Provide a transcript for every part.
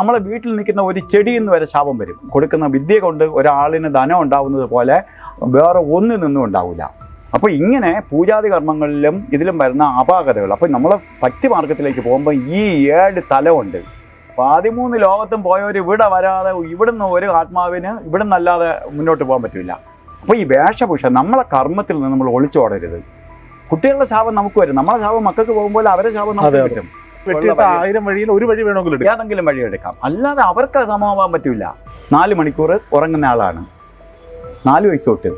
നമ്മളെ വീട്ടിൽ നിൽക്കുന്ന ഒരു ചെടിയിൽ നിന്ന് വരെ ശാപം വരും. കൊടുക്കുന്ന വിദ്യ കൊണ്ട് ഒരാളിന് ധനം ഉണ്ടാവുന്നത് പോലെ വേറെ ഒന്നിൽ നിന്നും ഉണ്ടാവില്ല. അപ്പോൾ ഇങ്ങനെ പൂജാതി കർമ്മങ്ങളിലും ഇതിലും വരുന്ന അപാകതകൾ. അപ്പോൾ നമ്മൾ ഭക്തി മാർഗത്തിലേക്ക് പോകുമ്പോൾ ഈ ഏഴ് തലമുണ്ട് പതിമൂന്ന് ലോകത്തും പോയവർ ഇവിടെ വരാതെ ഇവിടുന്ന് ഒരു ആത്മാവിന് ഇവിടെ നിന്നല്ലാതെ മുന്നോട്ട് പോകാൻ പറ്റില്ല. അപ്പോൾ ഈ വേഷഭൂഷ നമ്മളെ കർമ്മത്തിൽ നിന്ന് നമ്മൾ ഒളിച്ചോടരുത്. കുട്ടികളുടെ ശാപം നമുക്ക് വരും. നമ്മളെ ശാപം മക്കൾക്ക് പോകുമ്പോൾ അവരെ ശാപം നമുക്ക്. കിട്ടും. വെട്ടിയിട്ട് ആയിരം വഴിയിൽ ഒരു വഴി വേണമെങ്കിലും എടുക്കാം. ഏതെങ്കിലും വഴി എടുക്കാം. അല്ലാതെ അവർക്ക് സമമാവാൻ പറ്റില്ല. നാല് മണിക്കൂർ ഉറങ്ങുന്ന ആളാണ്. നാല് വയസ്സ് തൊട്ട്.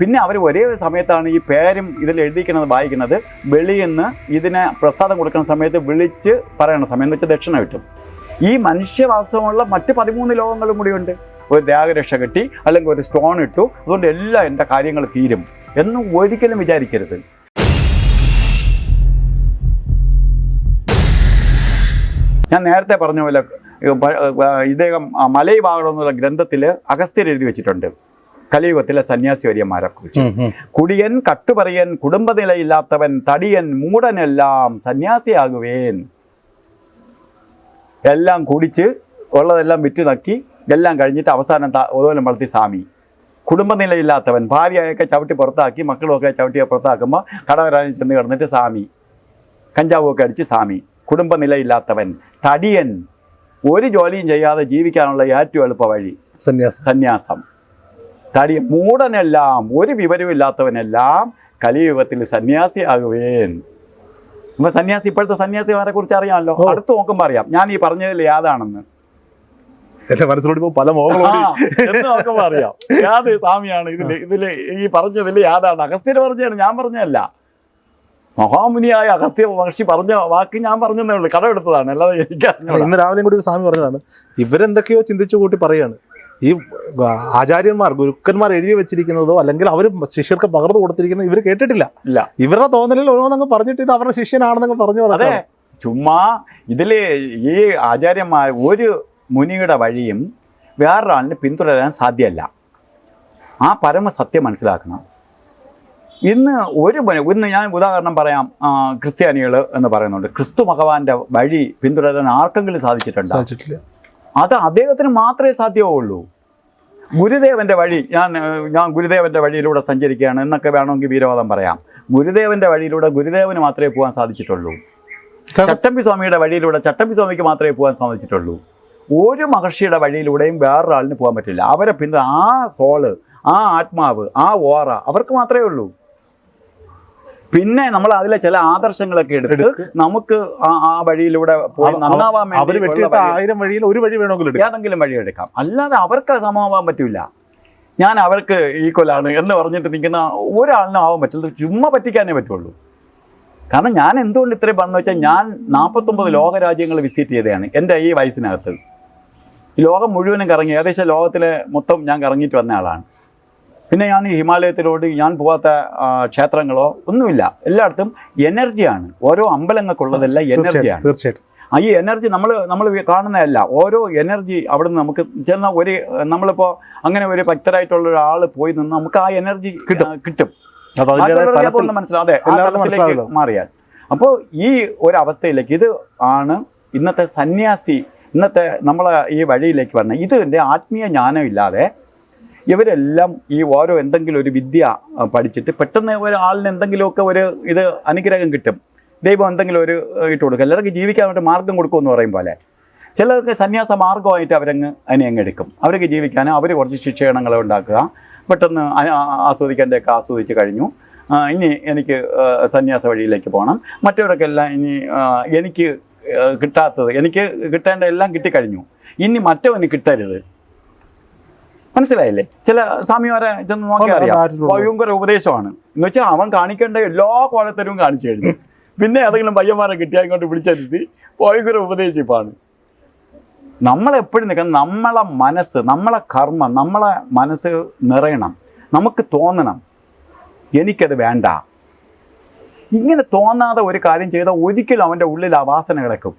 പിന്നെ അവർ ഒരേ സമയത്താണ് ഈ പേരും ഇതിൽ എഴുതിക്കുന്നത് വായിക്കുന്നത്. വെളിയിൽ നിന്ന് ഇതിനെ പ്രസാദം കൊടുക്കുന്ന സമയത്ത് വിളിച്ച് പറയണ സമയം. എന്ന് വെച്ചാൽ ദക്ഷിണ കിട്ടും. ഈ മനുഷ്യവാസമുള്ള മറ്റ് പതിമൂന്ന് ലോകങ്ങളും കൂടിയുണ്ട് ഒരു ത്യാഗരക്ഷ കെട്ടി അല്ലെങ്കിൽ ഒരു സ്റ്റോൺ ഇട്ടു. അതുകൊണ്ട് എല്ലാം എന്റെ കാര്യങ്ങൾ തീരും. എന്നും ഒരിക്കലും വിചാരിക്കരുത്. ഞാൻ നേരത്തെ പറഞ്ഞ പോലെ ഇദ്ദേഹം മലൈ ഭാഗം എന്നുള്ള ഗ്രന്ഥത്തിൽ അഗസ്ത്യർ എഴുതി വെച്ചിട്ടുണ്ട്. കലിയുഗത്തിലെ സന്യാസി വര്യന്മാരെ കുറിച്ച് കുടിയൻ കട്ടുപറിയൻ കുടുംബനിലയില്ലാത്തവൻ തടിയൻ മൂടനെല്ലാം സന്യാസിയാകുവേൻ. എല്ലാം കുടിച്ച് ഉള്ളതെല്ലാം വിറ്റ് നക്കി എല്ലാം കഴിഞ്ഞിട്ട് അവസാനം ഓരോലം ഓതോലം വളർത്തി സ്വാമി. കുടുംബനിലയില്ലാത്തവൻ ഭാര്യയൊക്കെ ചവിട്ടി പുറത്താക്കി മക്കളുമൊക്കെ ചവിട്ടി പുറത്താക്കുമ്പോൾ കടവരാനിൽ ചെന്ന് കിടന്നിട്ട് സ്വാമി. കഞ്ചാവൊക്കെ അടിച്ച് സ്വാമി. കുടുംബനിലയില്ലാത്തവൻ തടിയൻ ഒരു ജോലിയും ചെയ്യാതെ ജീവിക്കാനുള്ള ഏറ്റവും എളുപ്പ വഴി സന്യാസം. സന്യാസം. തടി മൂടനെല്ലാം ഒരു വിവരമില്ലാത്തവനെല്ലാം കലിയുഗത്തിൽ സന്യാസിയാകുവേൻ നമ്മൾ സന്യാസി ഇപ്പോഴത്തെ സന്യാസിമാരെ കുറിച്ച് അറിയാമല്ലോ. അടുത്ത് നോക്കുമ്പോൾ അറിയാം. ഞാൻ ഈ പറഞ്ഞതിൽ ഏതാണെന്ന്. എന്റെ മനസ്സിലോട് പല മോഹങ്ങളും അറിയാം. ഏത് സ്വാമിയാണ് ഇതിൽ ഇതിൽ ഈ പറഞ്ഞതിൽ ഏതാണ്? അഗസ്ത്യന് പറഞ്ഞതാണ് ഞാൻ പറഞ്ഞതല്ല. മഹാമുനിയായ അഗസ്ത്യ മഹർഷി പറഞ്ഞ വാക്ക് ഞാൻ പറഞ്ഞതേ ഉള്ളൂ. കടമെടുത്തതാണ് അല്ലാതെ എനിക്ക്. ഇന്ന് രാവിലെയും കൂടി ഒരു സ്വാമി പറഞ്ഞതാണ്. ഇവരെന്തൊക്കെയോ ചിന്തിച്ചു കൂട്ടി പറയാണ്. ഈ ആചാര്യന്മാർ ഗുരുക്കന്മാർ എഴുതി വെച്ചിരിക്കുന്നതോ അല്ലെങ്കിൽ അവർ ശിഷ്യർക്ക് പകർന്നു കൊടുത്തിരിക്കുന്നതോ ഇവർ കേട്ടിട്ടില്ല. ഇല്ല. ഇവരുടെ തോന്നലിൽ ഓരോന്നങ്ങ് പറഞ്ഞിട്ട് ഇത് അവരുടെ ശിഷ്യനാണെന്നങ്ങ് പറഞ്ഞു അതെ. ചുമ്മാ ഇതിൽ ഈ ആചാര്യന്മാർ ഒരു മുനിയുടെ വഴിയും വേറൊരാളിനെ പിന്തുടരാൻ സാധ്യമല്ല. ആ പരമസത്യം മനസ്സിലാക്കണം. ഇന്ന് ഒരു ഇന്ന് ഞാൻ ഉദാഹരണം പറയാം ക്രിസ്ത്യാനികൾ എന്ന് പറയുന്നുണ്ട്. ക്രിസ്തു ഭഗവാന്റെ വഴി പിന്തുടരാൻ ആർക്കെങ്കിലും സാധിച്ചിട്ടുണ്ട്? സാധിച്ചിട്ടില്ല. അത് അദ്ദേഹത്തിന് മാത്രമേ സാധ്യമാവുള്ളൂ. ഗുരുദേവന്റെ വഴി ഞാൻ ഞാൻ ഗുരുദേവന്റെ വഴിയിലൂടെ സഞ്ചരിക്കുകയാണ് എന്നൊക്കെ വേണമെങ്കിൽ വീരവാദം പറയാം. ഗുരുദേവന്റെ വഴിയിലൂടെ ഗുരുദേവന് മാത്രമേ പോകാൻ സാധിച്ചിട്ടുള്ളൂ. ചട്ടമ്പി സ്വാമിയുടെ വഴിയിലൂടെ ചട്ടമ്പി സ്വാമിക്ക് മാത്രമേ പോകാൻ സാധിച്ചിട്ടുള്ളൂ. ഒരു മഹർഷിയുടെ വഴിയിലൂടെയും വേറൊരാളിന് പോകാൻ പറ്റില്ല. അവരെ പിന്നെ ആ സോൾ ആ ആത്മാവ് ആ ഓറ അവർക്ക് മാത്രമേ ഉള്ളൂ. പിന്നെ നമ്മൾ അതിലെ ചില ആദർശങ്ങളൊക്കെ എടുത്ത് നമുക്ക് ആ വഴിയിലൂടെ നന്നാവാൻ വേണ്ടി ആയിരം വഴിയിൽ ഒരു വഴി വേണമെങ്കിലും ഏതെങ്കിലും വഴി എടുക്കാം. അല്ലാതെ അവർക്ക് സമമാവാൻ പറ്റില്ല ഞാൻ അവർക്ക് ഈക്വലാണ് എന്ന് പറഞ്ഞിട്ട് നിൽക്കുന്ന ഒരാളിനും ആവാൻ പറ്റില്ല. ചുമ്മാ പറ്റിക്കാനേ പറ്റുള്ളൂ. കാരണം ഞാൻ എന്തുകൊണ്ട് ഇത്രയും പറഞ്ഞു വെച്ചാൽ ഞാൻ നാൽപ്പത്തൊമ്പത് ലോകരാജ്യങ്ങൾ വിസിറ്റ് ചെയ്തതാണ് എന്റെ ഈ വയസ്സിനകത്ത്. ലോകം മുഴുവനും കറങ്ങി ഏകദേശം ലോകത്തിലെ മൊത്തം ഞാൻ കറങ്ങിയിട്ട് വന്ന ആളാണ്. പിന്നെ ഞാൻ ഈ ഹിമാലയത്തിലോട്ട് ഞാൻ പോകാത്ത ക്ഷേത്രങ്ങളോ ഒന്നുമില്ല. എല്ലായിടത്തും എനർജിയാണ് ഓരോ അമ്പലങ്ങൾക്കുള്ളതെല്ലാം എനർജിയാണ് തീർച്ചയായിട്ടും ഈ എനർജി നമ്മൾ നമ്മൾ കാണുന്നതല്ല. ഓരോ എനർജി അവിടെ നിന്ന് നമുക്ക് ചെന്ന ഒരു നമ്മളിപ്പോൾ അങ്ങനെ ഒരു ഭക്തരായിട്ടുള്ള ഒരാൾ പോയി നിന്ന് നമുക്ക് ആ എനർജി കിട്ടും. മനസ്സിലാവല്ലോ. മാറിയാൽ. അപ്പോൾ ഈ ഒരു അവസ്ഥയിലേക്ക് ഇത് ആണ് ഇന്നത്തെ സന്യാസി ഇന്നത്തെ നമ്മളെ ഈ വഴിയിലേക്ക് വരണം. ഇതിന്റെ ആത്മീയ ജ്ഞാനം ഇല്ലാതെ ഇവരെല്ലാം ഈ ഓരോ എന്തെങ്കിലും ഒരു വിദ്യ പഠിച്ചിട്ട് പെട്ടെന്ന് ഒരാളിന് എന്തെങ്കിലുമൊക്കെ ഒരു ഇത് അനുഗ്രഹം കിട്ടും. ദൈവം എന്തെങ്കിലും ഒരു ഇട്ട് കൊടുക്കും. എല്ലാവർക്കും ജീവിക്കാൻ വേണ്ടി മാർഗം കൊടുക്കുമെന്ന് പറയും പോലെ ചിലർക്ക് സന്യാസ മാർഗമായിട്ട് അവരങ്ങ് അതിനെ അങ്ങ് എടുക്കും. അവർക്ക് ജീവിക്കാൻ അവർ കുറച്ച് ശിക്ഷണങ്ങൾ ഉണ്ടാക്കുക. പെട്ടെന്ന് ആസ്വദിക്കേണ്ടതൊക്കെ ആസ്വദിച്ച് കഴിഞ്ഞു. ഇനി എനിക്ക് സന്യാസ വഴിയിലേക്ക് പോകണം. മറ്റവർക്കെല്ലാം ഇനി എനിക്ക് കിട്ടാത്തത് എനിക്ക് കിട്ടേണ്ട എല്ലാം കിട്ടിക്കഴിഞ്ഞു. ഇനി മറ്റവന് കിട്ടരുത്. മനസ്സിലായില്ലേ? ചില സ്വാമിമാരെ ചെന്ന് നോക്കി ഉണ്ട്, അറിയാം. ഭയങ്കര ഉപദേശമാണ്. എന്ന് വെച്ചാൽ അവൻ കാണിക്കേണ്ട എല്ലാ കോലത്തരവും കാണിച്ചു കഴിഞ്ഞു. പിന്നെ ഏതെങ്കിലും പയ്യന്മാരെ കിട്ടിയാൽ ഇങ്ങോട്ട് വിളിച്ചെത്തി ഭയങ്കര ഉപദേശിപ്പാണ്. നമ്മളെപ്പോഴും നിൽക്കണം. നമ്മളെ മനസ്സ് നമ്മളെ കർമ്മം നമ്മളെ മനസ്സ് നിറയണം. നമുക്ക് തോന്നണം. എനിക്കത് വേണ്ട. ഇങ്ങനെ തോന്നാതെ ഒരു കാര്യം ചെയ്താൽ ഒരിക്കലും അവന്റെ ഉള്ളിൽ ആ വാസന കിടക്കും.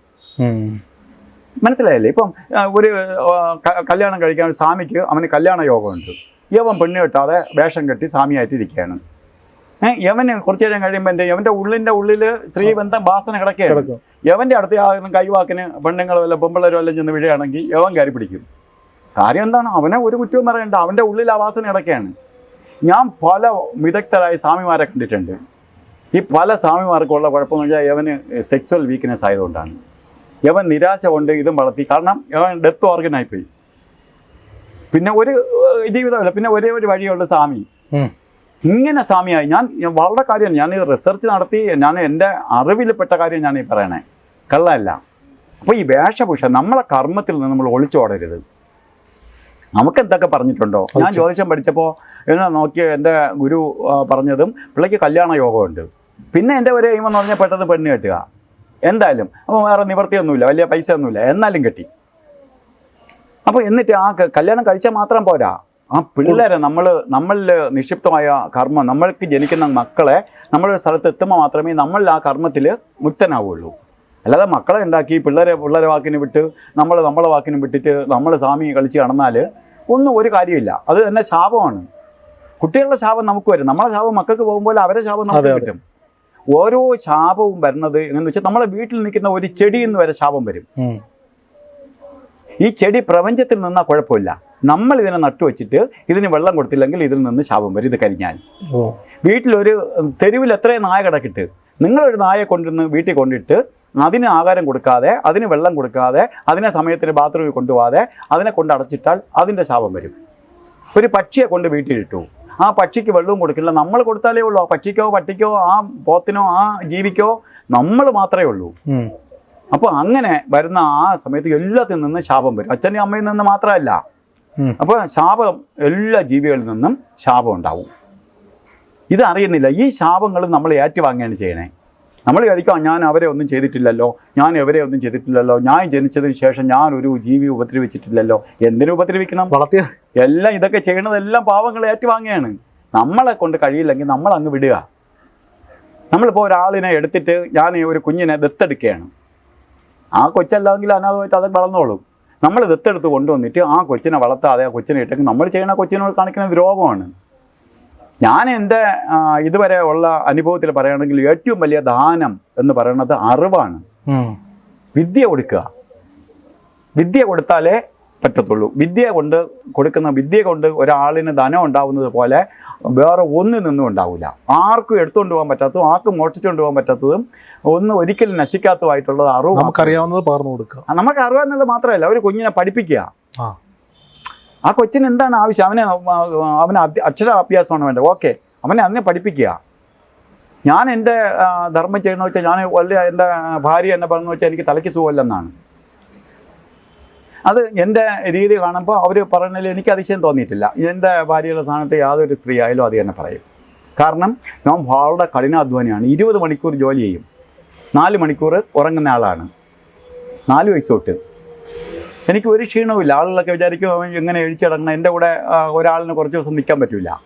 മനസ്സിലായില്ലേ? ഇപ്പം ഒരു കല്യാണം കഴിക്കാൻ ഒരു സ്വാമിക്ക് അവന് കല്യാണ യോഗമുണ്ട് യവൻ പെണ്ണ് കെട്ടാതെ വേഷം കെട്ടി സ്വാമിയായിട്ടിരിക്കുകയാണ്. യവന് കുറച്ചു നേരം കഴിയുമ്പോൾ എന്റെ യവന്റെ ഉള്ളിന്റെ ഉള്ളിൽ സ്ത്രീബന്ധം വാസന കിടക്കുകയാണ്. കിടക്കും. യവന്റെ അടുത്ത് ആകുന്ന കൈവാക്കിന് പെണ്ണുങ്ങളോ വല്ല പെമ്പിള്ളരോ വല്ലതും ചെന്ന് വീഴുകയാണെങ്കിൽ യവൻ കയറി പിടിക്കും. കാര്യം എന്താണ്? അവനെ ഒരു കുറ്റവും പറയണ്ട. അവന്റെ ഉള്ളിൽ ആ വാസന കിടക്കുകയാണ്. ഞാൻ പല വിദഗ്ധരായ സ്വാമിമാരെ കണ്ടിട്ടുണ്ട്. ഈ പല സ്വാമിമാർക്കുള്ള കുഴപ്പമെന്ന് വെച്ചാൽ യവന് സെക്സ്വൽ വീക്ക്നെസ് ആയതുകൊണ്ടാണ്. യവൻ നിരാശ കൊണ്ട് ഇതും വളർത്തി. കാരണം യവൻ ഡെത്ത് ഓർഗനായിപ്പോയി പിന്നെ ഒരു ജീവിതമല്ല. പിന്നെ ഒരേ ഒരു വഴിയുള്ള സ്വാമി. ഇങ്ങനെ സ്വാമിയായി. ഞാൻ ഞാൻ വളരെ കാര്യം ഞാൻ ഈ റിസർച്ച് നടത്തി ഞാൻ എന്റെ അറിവിൽപ്പെട്ട കാര്യം ഞാൻ ഈ പറയണേ. കള്ളല്ല അപ്പോൾ ഈ വേഷഭൂഷ നമ്മളെ കർമ്മത്തിൽ നിന്ന് നമ്മൾ ഒളിച്ചോടരുത് നമുക്ക് എന്തൊക്കെ പറഞ്ഞിട്ടുണ്ടോ? ഞാൻ ജ്യോതിഷം പഠിച്ചപ്പോൾ എന്നെ നോക്കിയ എന്റെ ഗുരു പറഞ്ഞതും പിള്ളേക്ക് കല്യാണ യോഗമുണ്ട്. പിന്നെ എന്റെ ഒരു എയിമെന്ന് പറഞ്ഞാൽ പെട്ടെന്ന് പെണ്ണ് കെട്ടുക. എന്തായാലും അപ്പോൾ വേറെ നിവർത്തിയൊന്നുമില്ല വലിയ പൈസ ഒന്നുമില്ല എന്നാലും കെട്ടി. അപ്പോൾ എന്നിട്ട് ആ കല്യാണം കഴിച്ചാൽ മാത്രം പോരാ. ആ പിള്ളേരെ നമ്മൾ നമ്മളിൽ നിക്ഷിപ്തമായ കർമ്മം നമ്മൾക്ക് ജനിക്കുന്ന മക്കളെ നമ്മളൊരു സ്ഥലത്ത് എത്തുമ്പോൾ മാത്രമേ നമ്മൾ ആ കർമ്മത്തിൽ മുക്തനാവുള്ളൂ അല്ലാതെ മക്കളെ ഉണ്ടാക്കി പിള്ളേരെ പിള്ളേരെ വാക്കിന് വിട്ട് നമ്മൾ നമ്മളെ വാക്കിന് വിട്ടിട്ട് നമ്മൾ സ്വാമി കളിച്ച് നടന്നാൽ ഒന്നും ഒരു കാര്യമില്ല. അത് തന്നെ ശാപമാണ്. കുട്ടികളുടെ ശാപം നമുക്ക് വരും. നമ്മളെ ശാപം മക്കൾക്ക് പോകുമ്പോൾ അവരെ ശാപം നമുക്ക്. കിട്ടും. ഓരോ ശാപവും വരുന്നത് എന്നു വെച്ചാൽ നമ്മളെ വീട്ടിൽ നിൽക്കുന്ന ഒരു ചെടി എന്ന് വരെ ശാപം വരും. ഈ ചെടി പ്രപഞ്ചത്തിൽ നിന്നാ കുഴപ്പമില്ല. നമ്മൾ ഇതിനെ നട്ടുവെച്ചിട്ട് ഇതിന് വെള്ളം കൊടുത്തില്ലെങ്കിൽ ഇതിൽ നിന്ന് ശാപം വരും. ഇത് കരിഞ്ഞാൽ. വീട്ടിലൊരു തെരുവിൽ എത്രയും നായ കിടക്കിട്ട് നിങ്ങളൊരു നായെ കൊണ്ടുവന്ന് വീട്ടിൽ കൊണ്ടിട്ട് അതിന് ആഹാരം കൊടുക്കാതെ അതിന് വെള്ളം കൊടുക്കാതെ അതിനെ സമയത്തിന് ബാത്റൂമിൽ കൊണ്ടുപോകാതെ അതിനെ കൊണ്ട് അടച്ചിട്ടാൽ അതിന്റെ ശാപം വരും. ഒരു പക്ഷിയെ കൊണ്ട് വീട്ടിലിട്ടു. ആ പക്ഷിക്ക് വെള്ളവും കൊടുക്കില്ല. നമ്മൾ കൊടുത്താലേ ഉള്ളൂ. ആ പക്ഷിക്കോ പട്ടിക്കോ ആ പോത്തിനോ ആ ജീവിക്കോ നമ്മൾ മാത്രമേ ഉള്ളൂ. അപ്പൊ അപ്പോൾ അങ്ങനെ വരുന്ന ആ സമയത്ത് എല്ലാത്തിൽ നിന്നും ശാപം വരും. അച്ഛന്റെ അമ്മയിൽ നിന്ന് മാത്രമല്ല. അപ്പൊ അപ്പോൾ ശാപം എല്ലാ ജീവികളിൽ നിന്നും ശാപം ഉണ്ടാവും. ഇത് അറിയുന്നില്ല. ഈ ശാപങ്ങൾ നമ്മൾ ഏറ്റുവാങ്ങുകയാണ് ചെയ്യണേ. നമ്മൾ കഴിക്കാം ഞാൻ അവരെ ഒന്നും ചെയ്തിട്ടില്ലല്ലോ. ഞാൻ എവരെ ഒന്നും ചെയ്തിട്ടില്ലല്ലോ. ഞാൻ ജനിച്ചതിന് ശേഷം ഞാൻ ഒരു ജീവി ഉപദ്രവിച്ചിട്ടില്ലല്ലോ. എന്തിനു ഉപദ്രവിക്കണം? വളർത്തിയ എല്ലാം ഇതൊക്കെ ചെയ്യണതെല്ലാം പാവങ്ങൾ ഏറ്റുവാങ്ങുകയാണ്. നമ്മളെ കൊണ്ട് കഴിയില്ലെങ്കിൽ നമ്മൾ അങ്ങ് വിടുക. നമ്മളിപ്പോൾ ഒരാളിനെ എടുത്തിട്ട് ഞാൻ ഒരു കുഞ്ഞിനെ ദത്തെടുക്കുകയാണ്. ആ കൊച്ചല്ലെങ്കിൽ അനാഥമായിട്ട് അത് വളർന്നോളും. നമ്മൾ ദത്തെടുത്ത് കൊണ്ടുവന്നിട്ട് ആ കൊച്ചിനെ വളർത്താതെ ആ കൊച്ചിനെ ഇട്ടെങ്കിൽ നമ്മൾ ചെയ്യുന്ന കൊച്ചിനോട് കാണിക്കുന്ന ദ്രോഹമാണ് ഞാൻ എന്റെ ഇതുവരെ ഉള്ള അനുഭവത്തിൽ പറയുകയാണെങ്കിൽ ഏറ്റവും വലിയ ദാനം എന്ന് പറയുന്നത് അറിവാണ്. വിദ്യ കൊടുക്കുക. വിദ്യ കൊടുത്താലേ പറ്റത്തുള്ളൂ. വിദ്യ കൊണ്ട് കൊടുക്കുന്ന വിദ്യ കൊണ്ട് ഒരാളിന് ധനം ഉണ്ടാവുന്നത് പോലെ വേറെ ഒന്നിൽ നിന്നും ഉണ്ടാവില്ല ആർക്കും എടുത്തുകൊണ്ട് പോകാൻ പറ്റാത്തതും ആർക്കും മോഷ്ടിച്ചുകൊണ്ട് പോകാൻ പറ്റാത്തതും ഒന്നും ഒരിക്കലും നശിക്കാത്തതുമായിട്ടുള്ളത് അറിവ്. നമുക്കറിയാവുന്നത് പകർന്നു കൊടുക്കുക. നമുക്ക് അറിയാവുന്നത് മാത്രമല്ല ഒരു കുഞ്ഞിനെ പഠിപ്പിക്കുക. ആ. കൊച്ചിന് എന്താണ് ആവശ്യം? അവനെ അവനെ അവന് അഭ്യ- അക്ഷരാഭ്യാസമാണ് വേണ്ടത്. ഓക്കെ. അവനെ അതിനെ പഠിപ്പിക്കുക. ഞാൻ എന്റെ ധർമ്മം ചെയ്യണമെന്ന് വെച്ചാൽ ഞാൻ വലിയ എന്റെ ഭാര്യ എന്നെ പറഞ്ഞു വെച്ചാൽ എനിക്ക് തലയ്ക്ക് സുഖമില്ലെന്നാണ്. അത് എന്റെ രീതി കാണുമ്പോൾ അവർ പറഞ്ഞതിൽ എനിക്ക് അതിശയം തോന്നിയിട്ടില്ല. എന്റെ ഭാര്യയുടെ സ്ഥാനത്ത് യാതൊരു സ്ത്രീ ആയാലും അത് തന്നെ പറയും. കാരണം ഞാൻ വളരെ കഠിനാധ്വാനിയാണ്. ഇരുപത് മണിക്കൂർ ജോലി ചെയ്യും. നാല് മണിക്കൂർ ഉറങ്ങുന്ന ആളാണ്. നാല് വയസ്സ് തൊട്ട്. എനിക്ക് ഒരു ക്ഷീണവുമില്ല. ആളുകളൊക്കെ വിചാരിക്കും എങ്ങനെ എഴിച്ചിടങ്ങണം എന്റെ കൂടെ ഒരാളിന് കുറച്ച് ദിവസം നിൽക്കാൻ പറ്റില്ല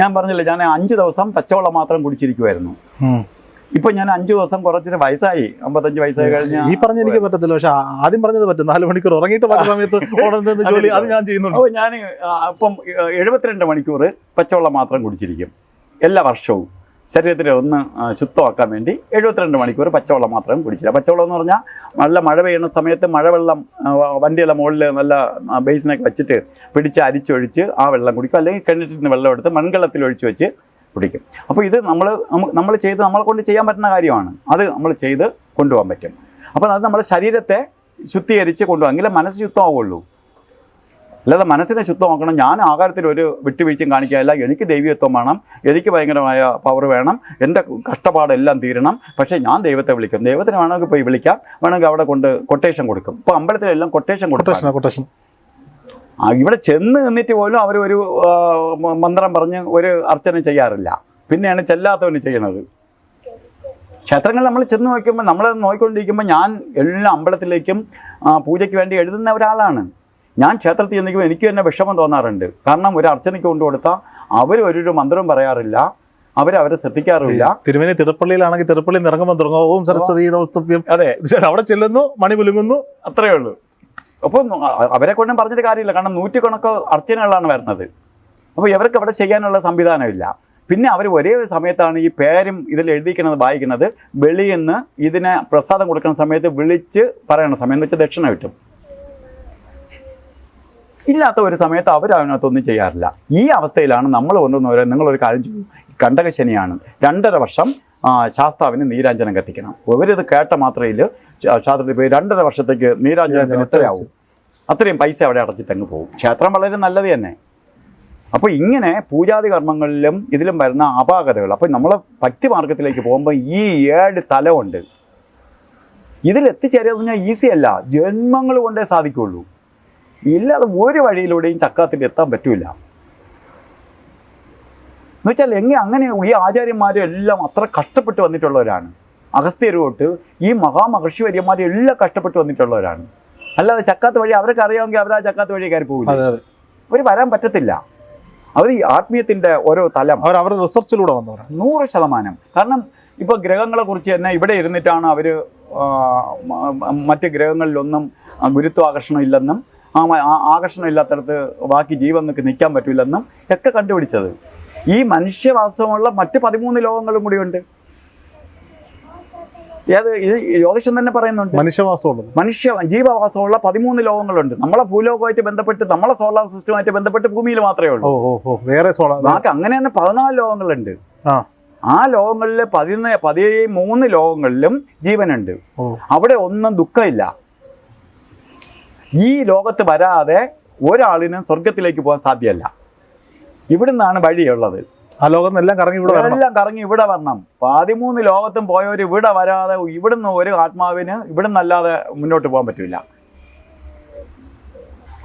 ഞാൻ പറഞ്ഞില്ല ഞാൻ അഞ്ച് ദിവസം പച്ചവെള്ളം മാത്രം കുടിച്ചിരിക്കുമായിരുന്നു. ഇപ്പൊ ഞാൻ അഞ്ചു ദിവസം കുറച്ചിട്ട് വയസ്സായി. അമ്പത്തഞ്ച് വയസ്സായി കഴിഞ്ഞ ഈ പറഞ്ഞ എനിക്ക് പറ്റത്തില്ല. പക്ഷെ ആദ്യം പറഞ്ഞത് പറ്റും. നാല് മണിക്കൂർ ഉറങ്ങിയിട്ട് പല സമയത്ത് ജോലി. അത്. ഞാൻ ചെയ്യുന്നുണ്ട്. അപ്പോൾ ഞാൻ അപ്പം എഴുപത്തിരണ്ട് മണിക്കൂർ പച്ചവെള്ളം മാത്രം കുടിച്ചിരിക്കും. എല്ലാ വർഷവും ശരീരത്തിനെ ഒന്ന് ശുദ്ധമാക്കാൻ വേണ്ടി എഴുപത്തിരണ്ട് മണിക്കൂർ പച്ചവെള്ളം മാത്രം കുടിച്ചില്ല പച്ചവെള്ളം എന്ന് പറഞ്ഞാൽ നല്ല മഴ പെയ്യുന്ന സമയത്ത് മഴവെള്ളം വണ്ടിയുടെ മുകളിൽ നല്ല ബേസിനൊക്കെ വെച്ചിട്ട് പിടിച്ച് അരിച്ചൊഴിച്ച് ആ വെള്ളം കുടിക്കും. അല്ലെങ്കിൽ കിണറ്റിൽ നിന്ന് വെള്ളം എടുത്ത് മൺകലത്തിൽ ഒഴിച്ച് വെച്ച് കുടിക്കും അപ്പോൾ ഇത് നമ്മൾ നമ്മൾ ചെയ്ത് നമ്മളെ കൊണ്ട് ചെയ്യാൻ പറ്റുന്ന കാര്യമാണ്. അത് നമ്മൾ ചെയ്ത് കൊണ്ടുപോകാൻ പറ്റും. അപ്പോൾ അത് നമ്മുടെ ശരീരത്തെ ശുദ്ധീകരിച്ച് കൊണ്ടുപോകാം. എങ്കിലും മനസ്സ് ശുദ്ധമാവുള്ളൂ. അല്ലാതെ മനസ്സിനെ ശുദ്ധമാക്കണം. ഞാൻ ആകാരത്തിൽ ഒരു വിട്ടുവീഴ്ചയും കാണിക്കാനില്ല. എനിക്ക് ദൈവീയത്വം വേണം. എനിക്ക് ഭയങ്കരമായ പവർ വേണം. എന്റെ കഷ്ടപ്പാടെല്ലാം തീരണം. പക്ഷേ ഞാൻ ദൈവത്തെ വിളിക്കും. ദൈവത്തിന് വേണമെങ്കിൽ പോയി വിളിക്കാം. വേണമെങ്കിൽ അവിടെ കൊണ്ട് കൊട്ടേഷൻ കൊടുക്കും. ഇപ്പോൾ അമ്പലത്തിലെല്ലാം കൊട്ടേഷൻ കൊടുക്കും ഇവിടെ ചെന്ന് നിന്നിട്ട് പോലും അവർ ഒരു മന്ത്രം പറഞ്ഞ് ഒരു അർച്ചന ചെയ്യാറില്ല. പിന്നെയാണ് ചെല്ലാത്തവന് ചെയ്യണത്. ക്ഷേത്രങ്ങൾ നമ്മൾ ചെന്ന് നോക്കുമ്പോൾ നമ്മൾ നോക്കിക്കൊണ്ടിരിക്കുമ്പോൾ ഞാൻ എല്ലാ അമ്പലത്തിലേക്കും പൂജയ്ക്ക് വേണ്ടി എഴുതുന്ന ഒരാളാണ്. ഞാൻ ക്ഷേത്രത്തിൽ ചെന്നിരിക്കുമ്പോൾ എനിക്ക് തന്നെ വിഷമം തോന്നാറുണ്ട്. കാരണം ഒരു അർച്ചനയ്ക്ക് കൊണ്ടു കൊടുത്താൽ അവർ ഒരു മന്ത്രം പറയാറില്ല. അവരവരെ ശ്രദ്ധിക്കാറില്ല. തിരുമേനി തിരുപ്പള്ളിയിലാണെങ്കിൽ തിരുപ്പള്ളി ഇറങ്ങുമ്പോൾ തുടങ്ങും ഓം സരസ്വതി അതെ. അവിടെ ചെല്ലുന്നു മണി മുലുങ്ങുന്നു അത്രയേ ഉള്ളൂ. അപ്പോൾ അവരെ കൊണ്ടും പറഞ്ഞിട്ട് കാര്യമില്ല. കാരണം നൂറ്റിക്കണക്ക് അർച്ചനകളാണ് വരുന്നത്. അപ്പോൾ ഇവർക്ക് അവിടെ ചെയ്യാനുള്ള സംവിധാനമില്ല. പിന്നെ അവർ ഒരേ ഒരു സമയത്താണ് ഈ പേരും ഇതിൽ എഴുതിക്കുന്നത് വായിക്കുന്നത്. വെളിയെന്ന് ഇതിനെ പ്രസാദം കൊടുക്കുന്ന സമയത്ത് വിളിച്ച് പറയണ സമയം എന്ന് വെച്ചാൽ ദക്ഷിണ കിട്ടും. ഇല്ലാത്ത ഒരു സമയത്ത് അവർ അതിനകത്തൊന്നും ചെയ്യാറില്ല. ഈ അവസ്ഥയിലാണ് നമ്മൾ കൊണ്ടുവന്നവരെ നിങ്ങളൊരു കാര്യം ചെയ്യും. കണ്ടകശനിയാണ്. രണ്ടര വർഷം ശാസ്താവിന് നീരാഞ്ജനം കത്തിക്കണം. ഇവരിത് കേട്ട മാത്രയിൽ ശാസ്ത്രത്തിൽ പോയി രണ്ടര വർഷത്തേക്ക് നീരാഞ്ജനത്തിന് എത്രയാവും? അത്രയും പൈസ അവിടെ അടച്ചിട്ട് അങ്ങ് പോകും. ക്ഷേത്രം വളരെ നല്ലത് തന്നെ. അപ്പോൾ ഇങ്ങനെ പൂജാതി കർമ്മങ്ങളിലും ഇതിലും വരുന്ന അപാകതകൾ അപ്പോൾ നമ്മൾ ഭക്തിമാർഗത്തിലേക്ക് പോകുമ്പോൾ ഈ ഏഴ് തലമുണ്ട് ഇതിൽ എത്തിച്ചേരുക എന്ന് പറഞ്ഞാൽ ഈസി അല്ല. ജന്മങ്ങൾ കൊണ്ടേ സാധിക്കുള്ളൂ. ഇല്ലാതെ ഒരു വഴിയിലൂടെയും ചക്കാത്തിൽ എത്താൻ പറ്റൂല. എന്നുവെച്ചാൽ എങ്ങനെ അങ്ങനെ ഈ ആചാര്യന്മാരും എല്ലാം അത്ര കഷ്ടപ്പെട്ട് വന്നിട്ടുള്ളവരാണ്. അഗസ്ത്യർ തൊട്ട് ഈ മഹാമഹർഷി വര്യന്മാരെ എല്ലാം കഷ്ടപ്പെട്ട് വന്നിട്ടുള്ളവരാണ്. അല്ലാതെ ചക്കാത്ത് വഴി അവർക്ക് അറിയാമെങ്കിൽ അവർ ആ ചക്കാത്ത് വഴി കയറി പോകില്ല അവർ വരാൻ പറ്റത്തില്ല. അവർ ഈ ആത്മീയത്തിന്റെ ഓരോ തലം. അവർ അവരുടെ റിസർച്ചിലൂടെ വന്നവരാണ് നൂറ് ശതമാനം. കാരണം ഇപ്പോൾ ഗ്രഹങ്ങളെ കുറിച്ച് തന്നെ ഇവിടെ ഇരുന്നിട്ടാണ് അവർ മറ്റ് ഗ്രഹങ്ങളിലൊന്നും ഗുരുത്വാകർഷണം ഇല്ലെന്നും ആകർഷണം ഇല്ലാത്തടത്ത് ബാക്കി ജീവങ്ങൾക്ക് നിൽക്കാൻ പറ്റില്ലെന്നും ഒക്കെ കണ്ടുപിടിച്ചത്. ഈ മനുഷ്യവാസമുള്ള മറ്റ് പതിമൂന്ന് ലോകങ്ങളും കൂടിയുണ്ട്. ഏത് ഇത് ജ്യോതിഷം തന്നെ പറയുന്നുണ്ട്. മനുഷ്യവാസമുള്ള മനുഷ്യ ജീവവാസമുള്ള പതിമൂന്ന് ലോകങ്ങളുണ്ട്. നമ്മളെ ഭൂലോകമായിട്ട് ബന്ധപ്പെട്ട് നമ്മളെ സോളാർ സിസ്റ്റമായിട്ട് ബന്ധപ്പെട്ട് ഭൂമിയിൽ മാത്രമേ ഉള്ളൂ. വേറെ സോളാർ ബാക്കി അങ്ങനെ തന്നെ പതിനാല് ലോകങ്ങളുണ്ട്. ആ. ആ ലോകങ്ങളിൽ പതിന പതിമൂന്ന് ലോകങ്ങളിലും ജീവനുണ്ട്. അവിടെ ഒന്നും ദുഃഖമില്ല. ഈ ലോകത്ത് വരാതെ ഒരാളിനും സ്വർഗത്തിലേക്ക് പോകാൻ സാധ്യമല്ല. ഇവിടുന്നാണ് വഴിയുള്ളത്. ആ ലോകം എല്ലാം കറങ്ങി ഇവിടെ എല്ലാം കറങ്ങി ഇവിടെ വരണം. പതിമൂന്ന് ലോകത്തും പോയവർ ഇവിടെ വരാതെ ഇവിടുന്ന് ഒരു ആത്മാവിന് ഇവിടുന്ന് അല്ലാതെ മുന്നോട്ട് പോകാൻ പറ്റില്ല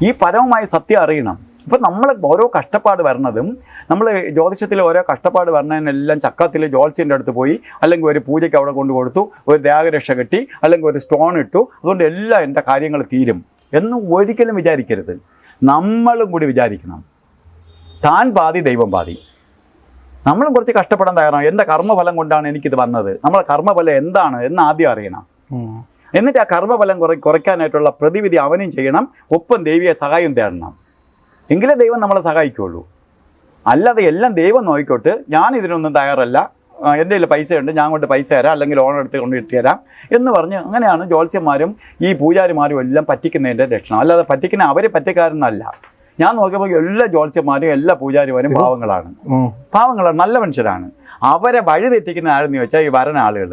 ഈ പരമമായ സത്യം അറിയണം. ഇപ്പം നമ്മൾ ഓരോ കഷ്ടപ്പാട് വരണതും നമ്മൾ ജ്യോതിഷത്തിൽ ഓരോ കഷ്ടപ്പാട് വരണതിനെല്ലാം ചക്കത്തിൽ ജ്യോത്സ്യന്റെ അടുത്ത് പോയി അല്ലെങ്കിൽ ഒരു പൂജയ്ക്ക് അവിടെ കൊണ്ട് കൊടുത്തു ഒരു ത്യാഗരക്ഷ കെട്ടി അല്ലെങ്കിൽ ഒരു സ്റ്റോൺ ഇട്ടു അതുകൊണ്ട് എല്ലാം എന്റെ കാര്യങ്ങൾ തീരും എന്ന് ഒരിക്കലും വിചാരിക്കരുത്. നമ്മളും കൂടി വിചാരിക്കണം. താൻ പാതി ദൈവം പാതി. നമ്മളും കുറച്ച് കഷ്ടപ്പെടാൻ തയ്യാറാണ്. എന്റെ കർമ്മഫലം കൊണ്ടാണ് എനിക്കിത് വന്നത്. നമ്മളെ കർമ്മഫലം എന്താണ് എന്ന് ആദ്യം അറിയണം. എന്നിട്ട് ആ കർമ്മഫലം കുറ കുറയ്ക്കാനായിട്ടുള്ള പ്രതിവിധി അവനും ചെയ്യണം. ഒപ്പം ദൈവിയെ സഹായം തേടണം. എങ്കിലേ ദൈവം നമ്മളെ സഹായിക്കുള്ളൂ അല്ലാതെ എല്ലാം ദൈവം നോക്കിക്കോട്ട് ഞാൻ ഇതിനൊന്നും തയ്യാറല്ല എന്റെ കയ്യിൽ പൈസ ഉണ്ട്. ഞാൻ കൊണ്ട് പൈസ തരാം. അല്ലെങ്കിൽ ലോൺ എടുത്ത് കൊണ്ട് ഇട്ട് തരാം എന്ന് പറഞ്ഞ് അങ്ങനെയാണ് ജോത്സ്യന്മാരും ഈ പൂജാരിമാരും എല്ലാം പറ്റിക്കുന്നതിന്റെ ലക്ഷണം. അല്ലാതെ പറ്റിക്കുന്ന അവർ പറ്റിക്കാരെന്നല്ല. ഞാൻ നോക്കിയപ്പോൾ എല്ലാ ജ്യോത്സ്യന്മാരും എല്ലാ പൂജാരിമാരും പാവങ്ങളാണ്. പാവങ്ങളാണ് നല്ല മനുഷ്യരാണ്. അവരെ വഴി തെറ്റിക്കുന്ന ആരെന്ന് ചോദിച്ചാൽ ഈ വരണ ആളുകൾ